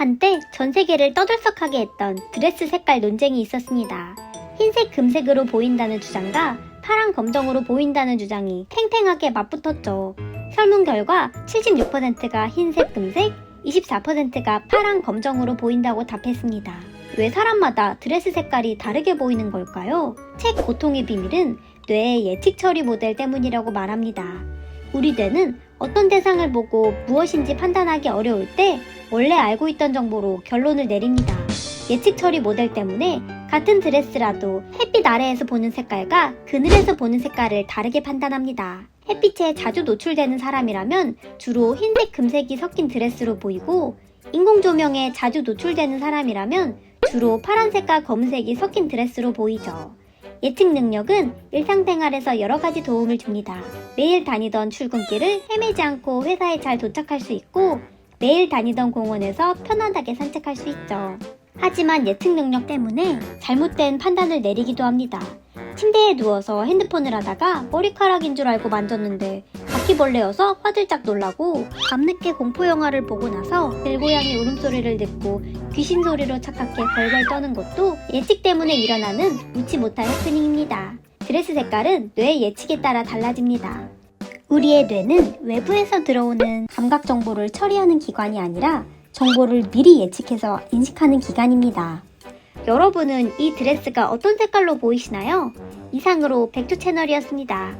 한때 전 세계를 떠들썩하게 했던 드레스 색깔 논쟁이 있었습니다. 흰색 금색으로 보인다는 주장과 파란 검정으로 보인다는 주장이 탱탱하게 맞붙었죠. 설문 결과 76%가 흰색 금색, 24%가 파란 검정으로 보인다고 답했습니다. 왜 사람마다 드레스 색깔이 다르게 보이는 걸까요? 책 고통의 비밀은 뇌의 예측 처리 모델 때문이라고 말합니다. 우리 뇌는 어떤 대상을 보고 무엇인지 판단하기 어려울 때 원래 알고 있던 정보로 결론을 내립니다. 예측 처리 모델 때문에 같은 드레스라도 햇빛 아래에서 보는 색깔과 그늘에서 보는 색깔을 다르게 판단합니다. 햇빛에 자주 노출되는 사람이라면 주로 흰색 금색이 섞인 드레스로 보이고 인공 조명에 자주 노출되는 사람이라면 주로 파란색과 검은색이 섞인 드레스로 보이죠. 예측 능력은 일상생활에서 여러 가지 도움을 줍니다. 매일 다니던 출근길을 헤매지 않고 회사에 잘 도착할 수 있고 매일 다니던 공원에서 편안하게 산책할 수 있죠. 하지만 예측 능력 때문에 잘못된 판단을 내리기도 합니다. 침대에 누워서 핸드폰을 하다가 머리카락인 줄 알고 만졌는데 바퀴벌레여서 화들짝 놀라고 밤늦게 공포 영화를 보고 나서 들고양이 울음소리를 듣고 귀신 소리로 착각해 벌벌 떠는 것도 예측 때문에 일어나는 웃지 못할 해프닝입니다. 드레스 색깔은 뇌 예측에 따라 달라집니다. 우리의 뇌는 외부에서 들어오는 감각 정보를 처리하는 기관이 아니라 정보를 미리 예측해서 인식하는 기관입니다. 여러분은 이 드레스가 어떤 색깔로 보이시나요? 이상으로 백투 채널이었습니다.